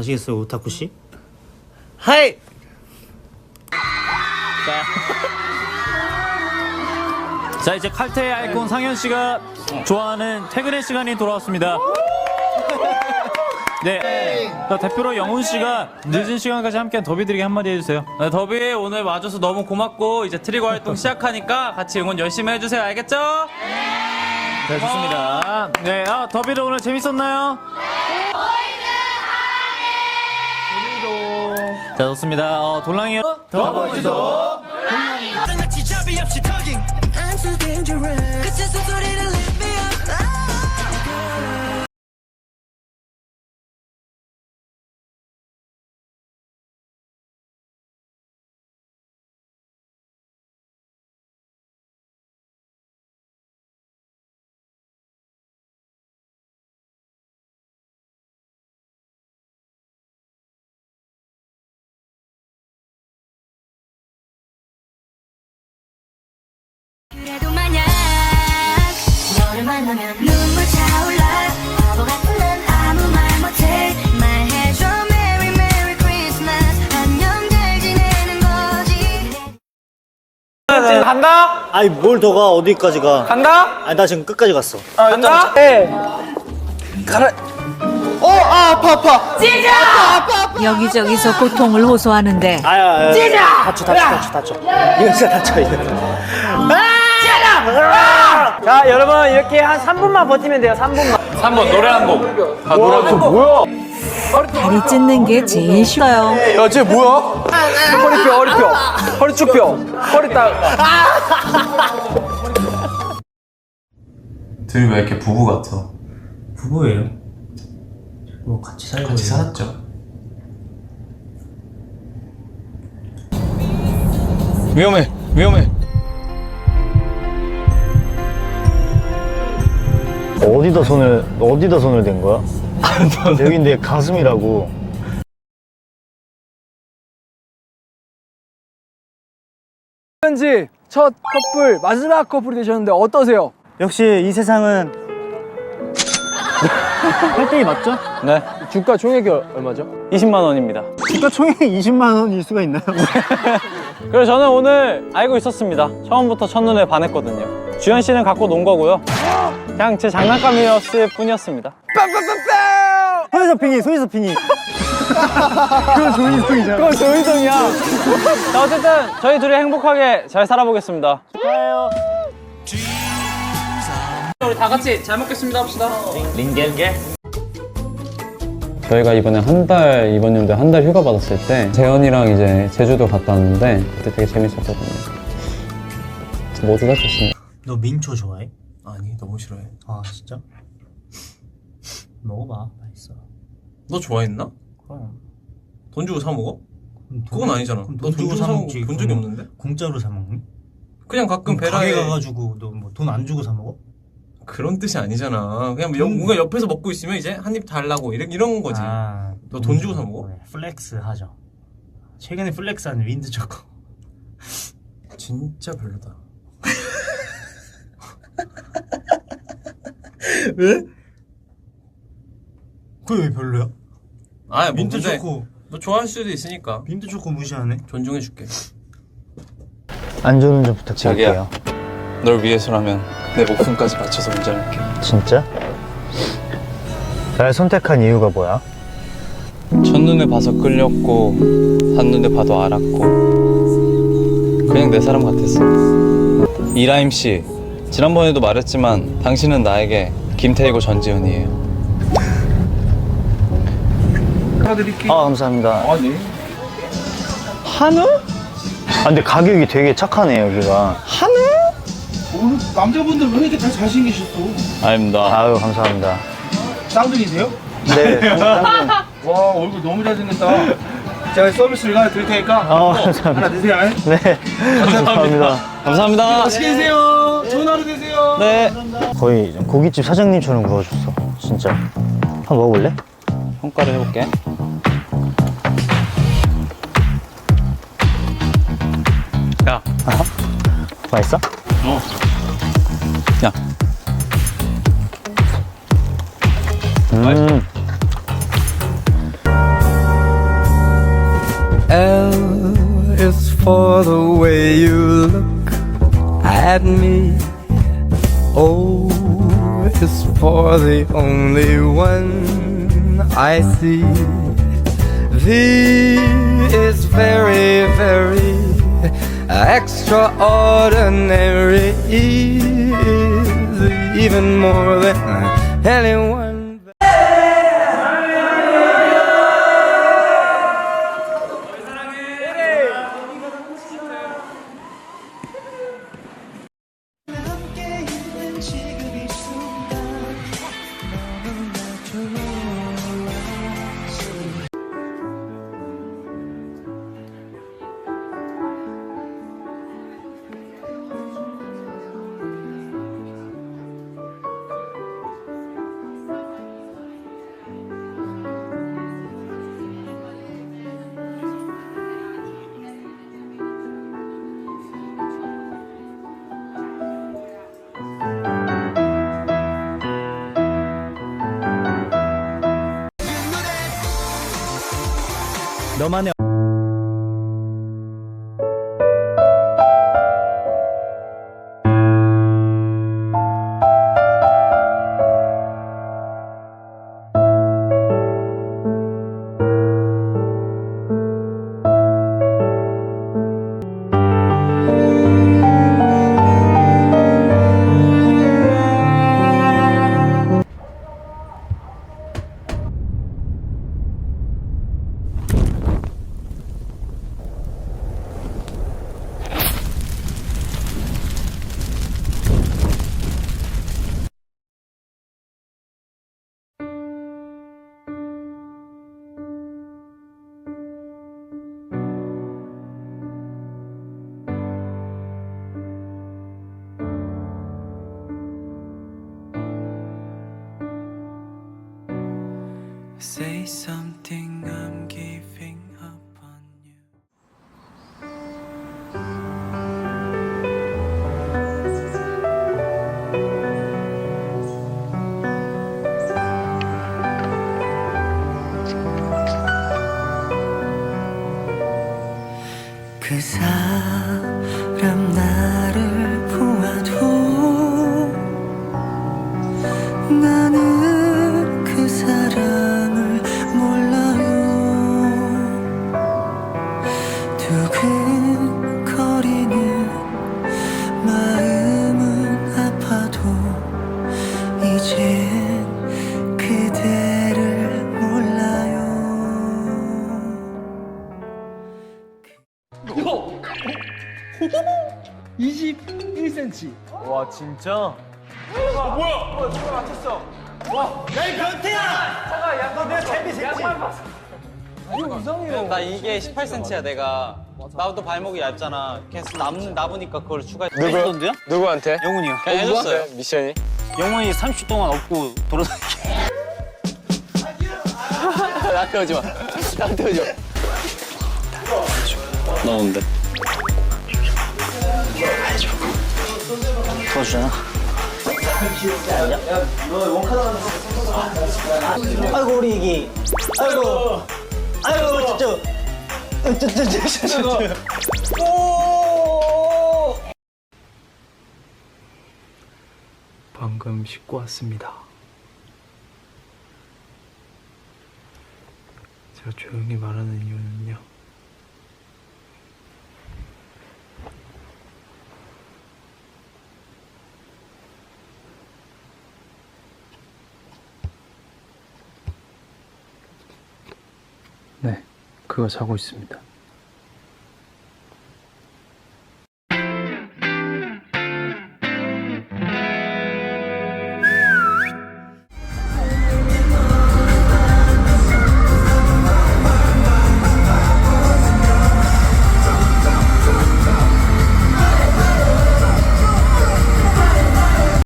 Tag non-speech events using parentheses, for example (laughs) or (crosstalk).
아시겠어요, 오타쿠 씨? 하이! (laughs) 자 이제 칼퇴의 아이콘 상현 씨가 좋아하는 퇴근의 시간이 돌아왔습니다. 네. 자, 대표로 영훈 씨가 늦은 시간까지 함께한 더비들에게 한마디 해주세요. 네, 더비 오늘 와줘서 너무 고맙고 이제 트리거 활동 시작하니까 같이 응원 열심히 해주세요. 알겠죠? 네, 좋습니다. 네, 아, 더비들 오늘 재밌었나요? 자, 좋습니다. 어, 돌랑이 더보이도 간다? 아니, 뭘 더 가, 어디까지 가? 간다? 아니, 나 지금 끝까지 갔어. 간다? 네. 가라. 어, 아, 아파, 아파. 여기저기서 고통을 호소하는데 아야, 아야. 찢어! 다쳐, 다쳐, 다쳐, 다쳐. 이거 진짜 다쳐, 이거. 자, 여러분, 이렇게 한 3분만 버티면 돼요, 3분만. 3번 노래 한 곡. 아, 노래 한 곡. 뭐야? 다리 찢는 게 제일 쉬워요. 야, 쟤 뭐야? 허리 펴, 허리 펴. 허리 쭉 펴. 허리 딱. 둘이 왜 이렇게 부부 같아? 부부예요. 뭐, 같이 살고 같이. 살았죠? 위험해, 위험해. 어디다 손을, 어디다 손을 댄 거야? (laughs) 여기 내 가슴이라고. 현지 첫 커플, 마지막 커플이 되셨는데 어떠세요? 역시 이 세상은 8대2 맞죠? 네. 주가 총액이 얼마죠? 20만 원입니다. 주가 총액이 20만 원일 수가 있나요? (laughs) 그래서 저는 오늘 알고 있었습니다. 처음부터 첫눈에 반했거든요. 주현 씨는 갖고 논 거고요. 그냥 제 장난감이었을 뿐이었습니다. 소희서핑이, 소희서핑이. (laughs) 그건 조인성이잖아. 그건 조인성이야. 자, 어쨌든 저희 둘이 행복하게 잘 살아보겠습니다. 우리 다 같이 잘 먹겠습니다 합시다. 링겔게. 저희가 이번에 한 달 이번 연도에 한 달 휴가 받았을 때 재현이랑 이제 제주도 갔다 왔는데 그때 되게 재밌었거든요. 모두 다 좋습니다. 너 민초 좋아해? 아니 너무 싫어해. 아, 진짜? 먹어봐. 맛있어. 너 좋아했나? 그럼. 돈 주고 사 먹어? 그럼 돈- 그건 아니잖아. 그럼 너 돈 주고 사 먹지. 본 적이 그럼 없는데? 공짜로 사 먹니? 그냥 가끔 그럼 가게 베라에 가가지고 너 뭐 돈 안 주고 사 먹어? 그런 뜻이 아니잖아. 그냥 뭐 여- 뭔가 옆에서 먹고 있으면 이제 한 입 달라고 이런 이런 거지. 아, 너돈 주고 사 먹어? 그래, 플렉스 하죠. 최근에 플렉스하는 윈드 초코. 진짜 별로다. (laughs) 그게 왜 별로야? 아, 뭐 민트 근데 초코, 너 좋아할 수도 있으니까 민트 초코 무시하네. 존중해줄게. 안전은 좀 부탁드릴게요. 널 위해서라면 내 목숨까지 바쳐서 운전할게. 진짜? 날 선택한 이유가 뭐야? 첫눈에 봐서 끌렸고 한눈에 봐도 알았고 그냥 내 사람 같았어. 이라임 씨, 지난번에도 말했지만 당신은 나에게 김태희고 전지현이에요. 아, 감사합니다. 아, 네. 한우? 아, 근데 가격이 되게 착하네, 여기가. 남자분들 왜 이렇게 다 잘생기셨어? 아닙니다. 아유, 감사합니다. 쌍둥이세요? 네, (laughs) 쌍둥이. 와 얼굴 너무 잘생겼다. 제가 서비스를 하나 드릴 테니까 아, 감사합니다. 하나 드세요. 네, 감사합니다. 감사합니다. 맛있게 드세요. 좋은 하루 되세요. 네. 거의 고깃집 사장님처럼 구워줬어. 진짜. 한번 먹어볼래? 평가를 해볼게. 맛있어? 야. 음. L is for the way you look at me. O is for the only one I see. V is very, very extraordinary. E is even more than anyone. 너만의 Say something, I'm giving up on you. 그 사람 두근거리는 마음은 아파도 이젠 그대를 몰라요. 21cm. 와 진짜? 나 이게 18cm야 내가. 나도 발목이 얇잖아. 계속 남 나보니까 그걸 추가해. 누구던데요? 누구한테? 영훈이요. 그냥 해줬어요. 미션이? 영원히 30초 동안 업고 돌아다니게. (laughs) 나한테 오지 마. 나한테 오지 마. 나오는데. 도와주잖아. 아이고 우리 애기. 아이고. 아이고 진짜. 어쩌쩌쩌쩌. 방금 씻고 왔습니다. 제가 조용히 말하는 이유는요. 네, 그거 자고 있습니다.